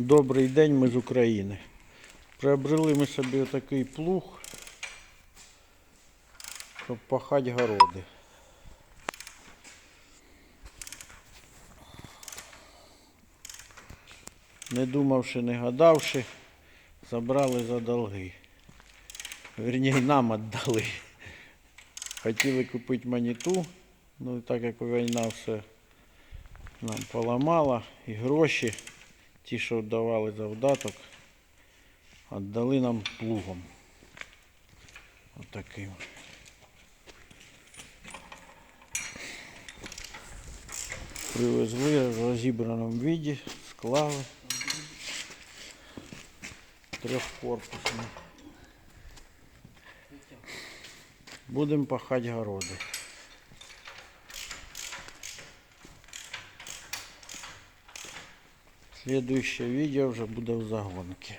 Добрий день, ми з України. Приобрели ми собі отакий плуг, щоб пахати городи. Не думавши, не гадавши, забрали за долги. Вірніше, нам віддали. Хотіли купити маніту, ну так як війна все нам поламала і гроші, ті, що давали завдаток, віддали нам плугом. Отаким. Привезли в розібраному віді, склали. Трьохкорпусний. Будемо пахати городи. Следующее видео вже буде в загонці.